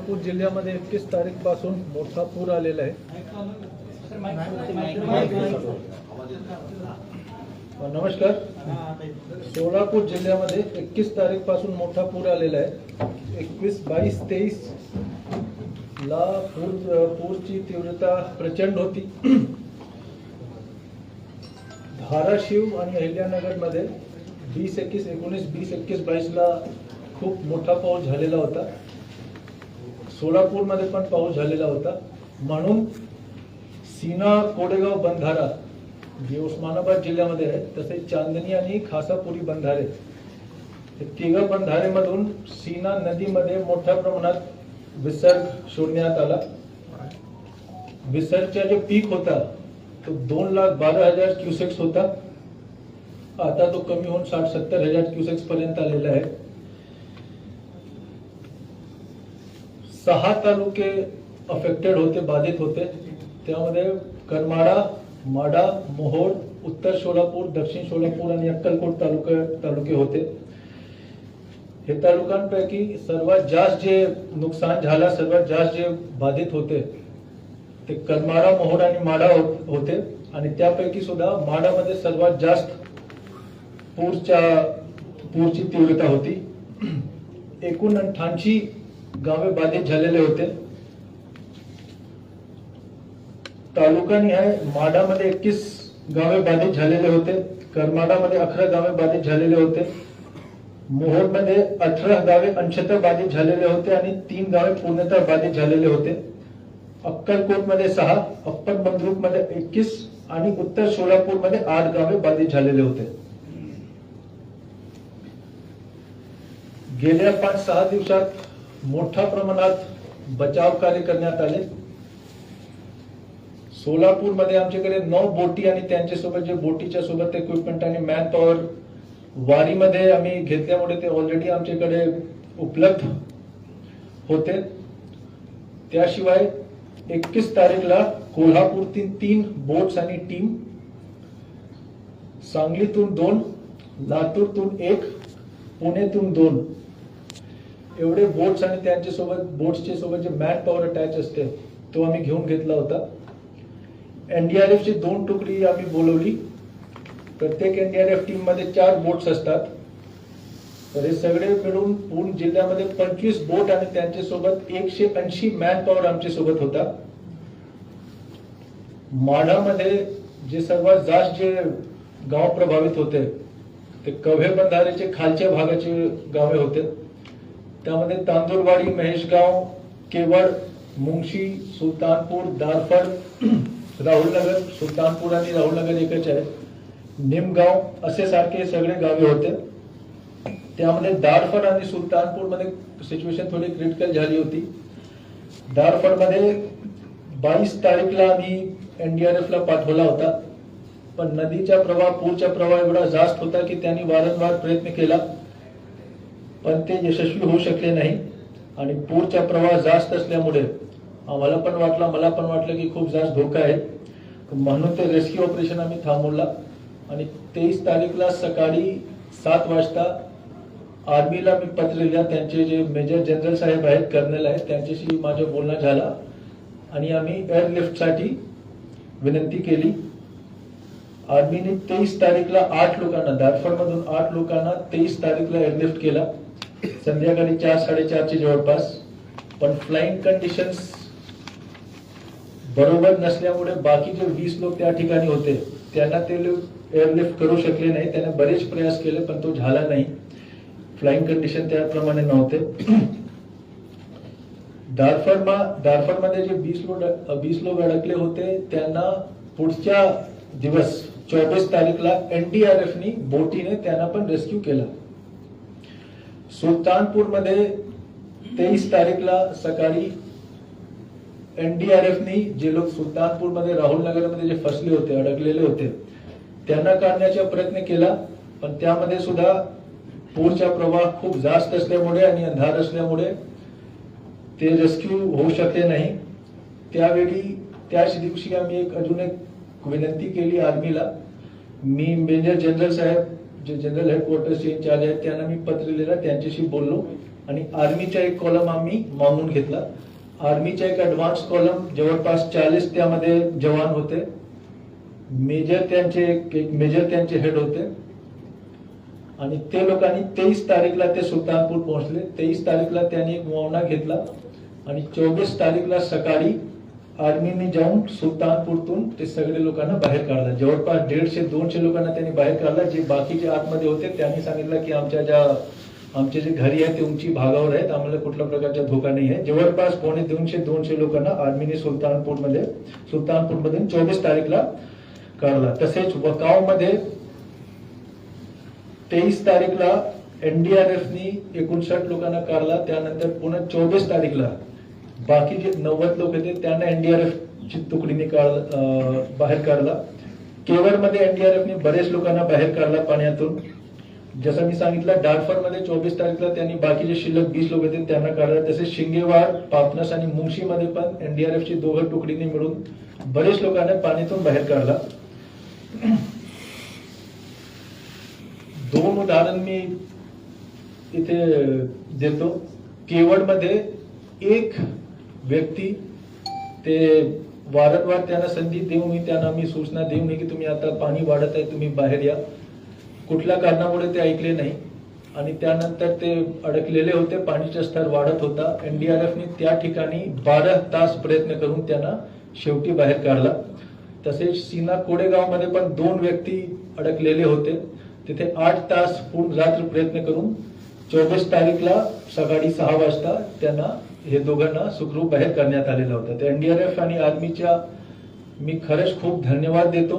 सोलापूर जिल्ह्यामध्ये एकतीस तारीखपासून मोठा पूर आलेला आहे. नमस्कार. सोलापूर जिल्ह्यामध्ये एकवीस तारीखपासून मोठा पूर आलेला आहे. एकवीस बावीस तेवीस ला पूर पूरची तीव्रता प्रचंड होती. धाराशिव आणि अहिल्यानगरमध्ये वीस एकवीस एकोणीस वीस एकवीस बावीसला खूप मोठा पाऊस झालेला होता. सोलापूरमध्ये पण पाऊस झालेला होता. म्हणून सीना कोडेगाव बंधारा जे उस्मानाबाद जिल्ह्यामध्ये आहे तसेच चांदणी आणि खासापुरी बंधारे तिघ बंधारेमधून सीना नदीमध्ये मोठ्या प्रमाणात विसर्ग सोडण्यात आला. विसर्गचा जो पीक होता तो दोन लाख बारा हजार क्युसेक्स होता. आता तो कमी होऊन साठ सत्तर हजार क्युसेक्स पर्यंत आलेला आहे. सहा तालुके अफेक्टेड होते बाधित होते. त्यामध्ये करमाडा माडा मोहोळ उत्तर सोलापूर दक्षिण सोलापूर आणि अक्कलकोट तालुका तालुके होते. हे तालुक्यांपैकी सर्वात जास्त जे नुकसान झाला सर्वात जास्त जे बाधित होते ते करमाडा मोहोळ आणि माडा हो-, होते. आणि त्यापैकी सुद्धा माडामध्ये सर्वात जास्त पूरच्या पूरची तीव्रता होती. एकूण अठ्ठ्याऐंशी गावे बाधित झालेले होते. तालुकानिहाय माडामध्ये एकतीस गावे बाधित झालेले होते. करमाडामध्ये अकरा गावे बाधित झालेले होते. मोहोरमध्ये अठरा गावे अंशतः बाधित झालेले होते आणि तीन गावे पूर्णतः बाधित झालेले होते. अक्कलकोटमध्ये सहा अप्पर बंद्रुकमध्ये एकवीस आणि उत्तर सोलापूरमध्ये आठ गावे बाधित झालेले होते. गेल्या पाच सहा दिवसात मोठ्या प्रमाणात बचाव कार्य करण्यात आले. सोलापूरमध्ये आमच्याकडे नऊ बोटी आणि त्यांच्यासोबत जे बोटीच्या सोबत इक्विपमेंट आणि मॅन पॉवर वारीमध्ये आम्ही घेतल्यामुळे ते ऑलरेडी आमच्याकडे उपलब्ध होते. त्याशिवाय एकवीस तारीखला कोल्हापूरतील तीन बोट्स आणि टीम सांगलीतून दोन लातूरतून एक पुणेतून दोन एवढे बोट्स आणि त्यांच्यासोबत बोट्सच्या सोबत जे मॅन पॉवर अटॅच असते तो आम्ही घेऊन घेतला होता. एनडीआरएफची दोन तुकडी आम्ही बोलवली. प्रत्येक एनडीआरएफ टीममध्ये चार बोट्स असतात. तर हे सगळे मिळून पूर्ण जिल्ह्यामध्ये पंचवीस बोट आणि त्यांच्यासोबत एकशे ऐंशी मॅन पॉवर आमच्यासोबत होता. माढामध्ये जे सर्वात जास्त जे गाव प्रभावित होते ते कव्हे बंधारेचे खालच्या भागाचे गावे होते. त्यामध्ये तांदूरवाडी महेशगाव केवळ मुंगशी सुलतानपूर दारफड राहुलनगर सुलतानपूर आणि राहुलनगर एकच आहे. निमगाव असे सारखे सगळे गावे होते. त्यामध्ये दारफड आणि सुलतानपूरमध्ये सिच्युएशन थोडी क्रिटिकल झाली होती. दारफडमध्ये बावीस तारीखला आम्ही आर एफला पाठवला होता. पण नदीचा प्रवाह पूरचा प्रवाह एवढा जास्त होता की त्यांनी वारंवार प्रयत्न केला. पण ते यशस्वी होऊ शकले नाही. आणि पूरचा प्रवाह जास्त असल्यामुळे आम्हाला पण वाटलं मला पण वाटलं की खूप जास्त धोका आहे. म्हणून ते रेस्क्यू ऑपरेशन आम्ही थांबवला. आणि तेवीस तारीखला सकाळी सात वाजता आर्मीला मी पत्र लिहिलं. त्यांचे जे मेजर जनरल साहेब आहेत कर्नल आहेत त्यांच्याशी माझं बोलणं झालं. आणि आम्ही एअरलिफ्टसाठी विनंती केली. आर्मीने तेवीस तारीखला आठ लोकांना दारफडमधून आठ लोकांना तेवीस तारीखला एअरलिफ्ट केला. संध्याकाळी चार साडेचारच्या जवळपास. पण फ्लाईंग कंडिशन्स बरोबर नसल्यामुळे बाकी जे वीस लोक त्या ठिकाणी होते त्यांना ते लोक एअरलिफ्ट करू शकले नाही. त्यांना बरेच प्रयास केले पण तो झाला नाही. फ्लाईंग कंडिशन त्याप्रमाणे नव्हते. दारफडमा दारफडमध्ये जे वीस लोक वीस लोक अडकले होते त्यांना पुढच्या दिवस चोवीस तारीखला एनडीआरएफनी बोटीने त्यांना पण रेस्क्यू केला. सुलतानपूरमध्ये तेवीस तारीखला सकाळी एनडीआरएफनी जे लोक सुलतानपूरमध्ये राहुल नगरमध्ये जे फसले होते अडकलेले होते त्यांना काढण्याचा प्रयत्न केला. पण त्यामध्ये सुद्धा पूरचा प्रवाह खूप जास्त असल्यामुळे आणि अंधार असल्यामुळे ते रेस्क्यू होऊ शकले नाही. त्यावेळी त्याच दिवशी आम्ही एक अजून एक विनंती केली आर्मीला. मी मेजर जनरल साहेब जे जनरल हेडक्वार्टरचे इन्चार्ज आहेत त्यांना मी पत्र लिहिलं त्यांच्याशी बोललो. आणि आर्मीचा एक कॉलम आम्ही मागून घेतला. आर्मीचा एक ऍडव्हान्स कॉलम जवळपास चाळीस त्यामध्ये जवान होते. मेजर त्यांचे एक मेजर त्यांचे हेड होते. आणि ते लोकांनी तेवीस तारीखला ते सुलतानपूर पोहोचले. तेवीस तारीखला त्यांनी एक मुआवना घेतला. आणि चोवीस तारीखला सकाळी आर्मीने जाऊन सुलतानपूरतून ते सगळे लोकांना बाहेर काढलं. जवळपास दीडशे दोनशे लोकांना त्यांनी बाहेर काढला. जे बाकीचे आतमध्ये होते त्यांनी सांगितलं की आमच्या ज्या आमचे जे घरी आहे ते उंची भागावर आहेत. आम्हाला कुठल्या प्रकारचा धोका नाही आहे. जवळपास पावणे दोनशे दोनशे लोकांना आर्मीने सुलतानपूरमध्ये सुलतानपूरमधून चोवीस तारीखला काढला. तसेच वकावमध्ये तेवीस तारीखला एनडीआरएफनी एकोणसाठ लोकांना काढला. त्यानंतर पुन्हा चोवीस तारीखला बाकी जे नव्वद लोक होते त्यांना एनडीआरएफ ची तुकडीने काढ बाहेर काढला. केवळमध्ये एनडीआरएफने बरेच लोकांना बाहेर काढला पाण्यातून. जसं मी सांगितलं डारफरमध्ये चोवीस तारखेला त्यांनी बाकीचे शिल्लक वीस लोक होते त्यांना काढला. तसेच शिंगेवाड पापनस आणि मुंशीमध्ये पण एनडीआरएफची दोघं तुकडीने मिळून बरेच लोकांना पाण्यातून बाहेर काढला. दोन उदाहरण मी इथे देतो. केवळमध्ये एक व्यक्ती ते वारंवार त्यांना संधी देऊन त्यांना मी सूचना देऊन की तुम्ही आता पाणी वाढत आहे तुम्ही बाहेर या. कुठल्या कारणामुळे ते ऐकले नाही. आणि त्यानंतर ते अडकलेले होते पाणीचा स्तर वाढत होता. एनडीआरएफने त्या ठिकाणी बारा तास प्रयत्न करून त्यांना शेवटी बाहेर काढला. तसेच सीना कोडेगावमध्ये पण दोन व्यक्ती अडकलेले होते. तिथे आठ तास पूर्ण रात्र प्रयत्न करून चोवीस तारीखला सकाळी सहा वाजता त्यांना हे दोघांना सुखरूप बाहेर करण्यात आलेलं होतं. तर एनडीआरएफ आणि आर्मीच्या मी खरंच खूप धन्यवाद देतो.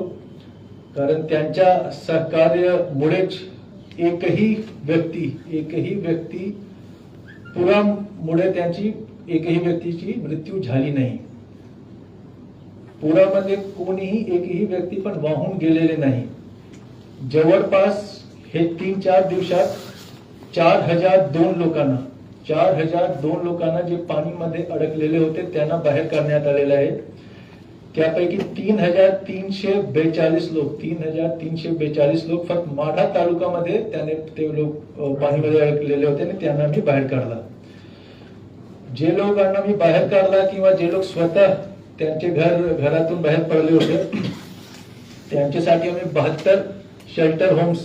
कारण त्यांच्या सहकार्यामुळेच एकही व्यक्ती एकही व्यक्ती पुरामुळे त्यांची एकही व्यक्तीची मृत्यू झाली नाही. पुरामध्ये कोणीही एकही व्यक्ती पण वाहून गेलेले नाही. जवळपास हे तीन चार दिवसात चार हजार दोन लोकांना चार हजार दोन लोकांना जे पाणीमध्ये अडकलेले होते त्यांना बाहेर करण्यात आलेले आहे त्यापैकी तीन हजार तीनशे बेचाळीस लोक तीन हजार तीनशे बेचाळीस लोक फक्त माढा तालुक्यामध्ये त्याने ते लोक पाणीमध्ये अडकलेले होते आणि त्यांना मी बाहेर काढला. जे लोकांना मी बाहेर काढला किंवा जे लोक स्वतः त्यांचे घर घरातून बाहेर पडले होते त्यांच्यासाठी आम्ही बहात्तर शेल्टर होम्स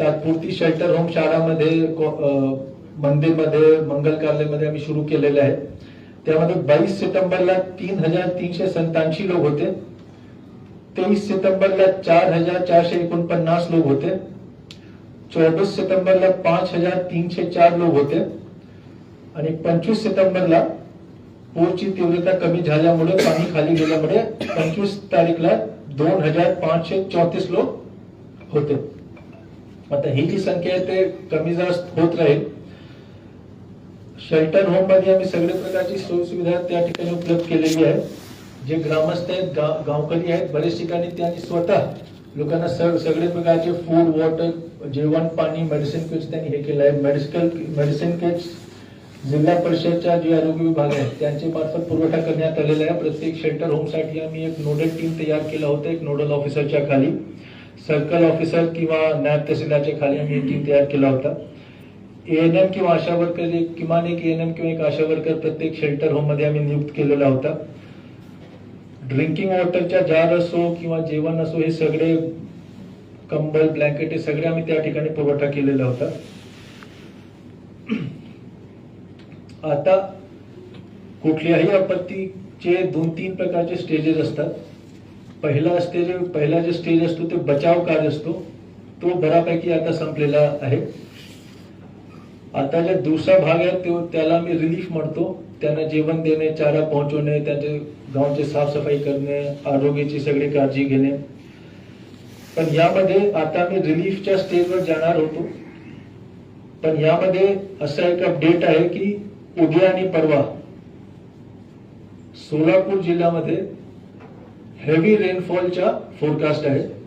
तात्पुरती शेल्टर होम शाळामध्ये मंदिरमध्ये मंगल कार्यालयमध्ये आम्ही सुरू केलेले आहे. त्यामध्ये बावीस सप्टेंबरला तीन हजार तीनशे सत्ताऐंशी लोक होते. तेवीस सप्टेंबरला चार हजार चारशे एकोणपन्नास लोक होते. चोवीस सप्टेंबरला पाच हजार तीनशे चार लोक होते. आणि पंचवीस सप्टेंबरला पूरची तीव्रता कमी झाल्यामुळे पाणी खाली गेल्यामुळे पंचवीस तारीखला दोन हजार पाचशे चौतीस लोक होते. आता ही जी संख्या आहे ते कमी जास्त होत राहील. शेल्टर होममध्ये आम्ही सगळे प्रकारची सोयीसुविधा त्या ठिकाणी उपलब्ध केलेली आहे. जे ग्रामस्थ आहेत गा- गावकरी आहेत बरेच ठिकाणी त्यांनी स्वतः लोकांना सग सगळे प्रकारचे फूड वॉटर जेवण पाणी मेडिसिन किट्स त्यांनी हे केलं आहे. मेडिकल मेडिसिन किट्स जिल्हा परिषदच्या जे आरोग्य विभाग आहेत त्यांचे मार्फत पुरवठा करण्यात आलेला आहे. प्रत्येक शेल्टर होमसाठी आम्ही एक नोडल टीम तयार केला होता एक नोडल ऑफिसरच्या खाली. सर्कल ऑफिसर किंवा नायब तहसीलदारच्या खाली आम्ही टीम तयार केला होता. एएनएम किंवा आशा वर्कर किमान एक एएनएम किंवा एक आशा वर्कर प्रत्येक शेल्टर होममध्ये आम्ही नियुक्त केलेला होता. ड्रिंकिंग वॉटरच्या जार असो किंवा जेवण असो हे सगळे कंबल ब्लँकेट हे सगळे आम्ही त्या ठिकाणी पुरवठा केलेला होता. आता कुठल्याही आपत्तीचे दोन तीन प्रकारचे स्टेजेस असतात. पहिला स्टेज पहिला जे स्टेज असतो ते बचाव कार्य असतो. तो बऱ्यापैकी आता संपलेला आहे. आता ज्या दुसरा भाग आहे तो त्याला मी रिलीफ म्हणतो. त्यांना जेवण देणे चारा पोहोचवणे त्यांचे गावचे साफसफाई करणे आरोग्याची सगळी काळजी घेणे. पण यामध्ये आता मी रिलीफच्या स्टेजवर जाणार होतो. पण यामध्ये असा एक अपडेट आहे की उद्या आणि परवा सोलापूर जिल्ह्यामध्ये हेवी रेनफॉलच्या फोरकास्ट आहे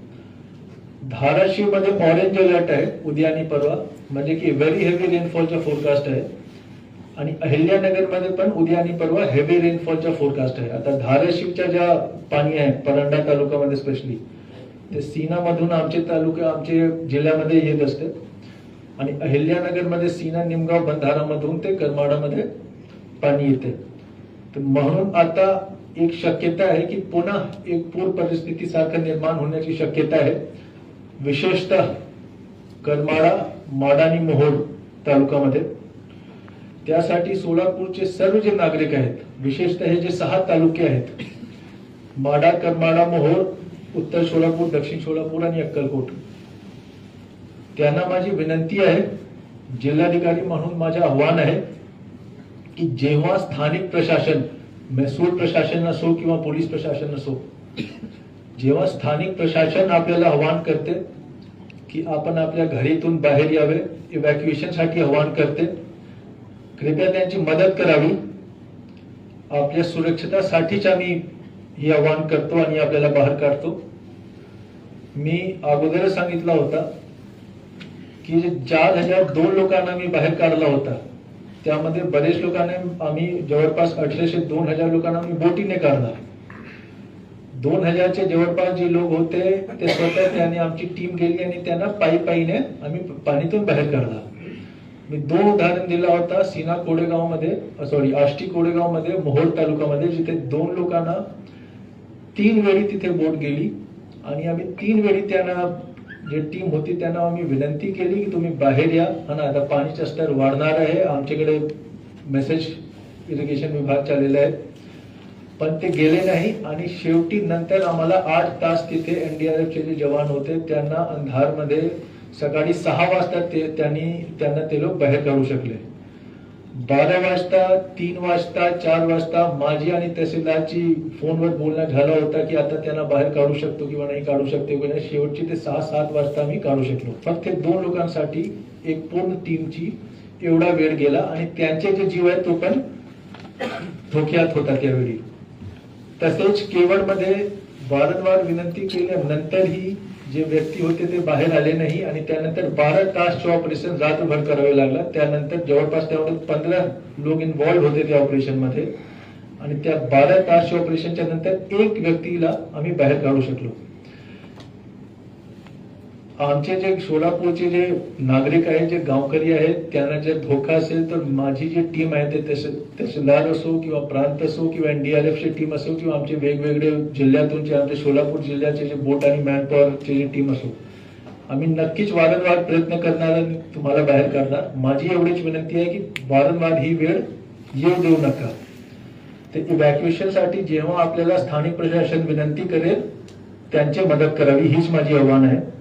धाराशिवमध्ये ऑरेंज अलर्ट आहे उद्या आणि परवा. म्हणजे की व्हेरी हेवी रेनफॉलचा फोरकास्ट आहे. आणि अहिल्यानगरमध्ये पण उद्या आणि परवा हेवी रेनफॉलचा फोरकास्ट आहे. आता धाराशिवच्या ज्या पाणी आहे परांडा तालुक्यामध्ये स्पेशली ते सीनामधून आमचे तालुका आमचे जिल्ह्यामध्ये येत असते. आणि अहिल्यानगरमध्ये सीना निमगाव बंधारामधून ते करमाडामध्ये पाणी येते. तर म्हणून आता एक शक्यता आहे की पुन्हा एक पूर परिस्थिती सारखं निर्माण होण्याची शक्यता आहे. विशेषतः करमाळा माडा आणि मोहोळ तालुक्यामध्ये त्यासाठी सोलापूरचे सर्व जे नागरिक आहेत विशेषतः हे जे सहा तालुके आहेत माडा करमाळा मोहोळ उत्तर सोलापूर दक्षिण सोलापूर आणि अक्कलकोट. त्यांना माझी विनंती आहे जिल्हाधिकारी म्हणून माझं आव्हान आहे की जेव्हा स्थानिक प्रशासन महसूल प्रशासन असो किंवा पोलीस प्रशासन असो जेव्हा स्थानिक प्रशासन आपल्याला आव्हान करते की आपण आपल्या घरीतून बाहेर यावे इव्हॅक्युएशनसाठी आव्हान करते कृपया त्यांची मदत करावी. आपल्या सुरक्षितासाठीच आम्ही हे आव्हान करतो आणि आपल्याला बाहेर काढतो. मी अगोदरच सांगितला होता की चार हजार दोन लोकांना मी बाहेर काढला होता त्यामध्ये बरेच लोकांना आम्ही जवळपास अठराशे दोन हजार लोकांना मी बोटीने काढला दोन हजारचे जवळपास जे लोक होते ते स्वतः त्याने आमची टीम गेली आणि त्यांना पायी पायीने आम्ही पाणीतून बाहेर काढला. मी दोन उदाहरण दिला होता सीना कोडेगावमध्ये सॉरी आष्टी कोडेगावमध्ये मोहोळ तालुक्यामध्ये जिथे दोन लोकांना तीन वेळी तिथे बोट गेली आणि आम्ही तीन वेळी त्यांना जे टीम होती त्यांना आम्ही विनंती केली की तुम्ही बाहेर या. आणि आता पाणीचं स्तर वाढणार आहे. आमच्याकडे मेसेज इरिगेशन विभाग चाललेला आहे. पण ते गेले नाही आणि शेवटी नंतर आम्हाला आठ तास तिथे एनडीआरएफचे जे जवान होते त्यांना अंधारमध्ये सकाळी सहा वाजता ते त्यांनी त्यांना ते लोक बाहेर काढू शकले. बारा वाजता तीन वाजता चार वाजता माझी आणि तहसीलदारची फोनवर बोलणं झालं होतं की आता त्यांना बाहेर काढू शकतो किंवा नाही काढू शकतो किंवा शेवटची ते सहा सात वाजता आम्ही काढू शकलो. फक्त दोन लोकांसाठी एक पूर्ण टीमची एवढा वेळ गेला आणि त्यांचे जे जीव आहे तो पण धोक्यात होता त्यावेळी. तसेच केवळमध्ये वारंवार विनंती केल्यानंतरही जे व्यक्ती होते ते बाहेर आले नाही आणि त्यानंतर बारा तासचे ऑपरेशन रात्रभर करावे लागला त्यानंतर जवळपास त्यावर पंधरा लोक इन्व्हॉल्ड होते त्या ऑपरेशनमध्ये आणि त्या बारा तासच्या ऑपरेशनच्या नंतर एक व्यक्तीला आम्ही बाहेर काढू शकलो. आमचे जे सोलापूरचे जे नागरिक आहेत जे गावकरी आहेत त्यांना जर धोका असेल तर माझी जी टीम आहे ते तहसील- तहसीलदार असो किंवा प्रांत असो किंवा एनडीआरएफची टीम असो किंवा आमचे वेगवेगळे जिल्ह्यातून जे आमचे सोलापूर जिल्ह्याचे जे बोट आणि मॅनपॉवरचे जे टीम असो. आम्ही नक्कीच वारंवार प्रयत्न करणार आणि तुम्हाला बाहेर काढणार. माझी एवढीच विनंती आहे की वारंवार ही वेळ येऊ देऊ नका. ते इव्हॅक्युएशनसाठी जेव्हा आपल्याला स्थानिक प्रशासन विनंती करेल त्यांची मदत करावी हीच माझी आव्हान आहे.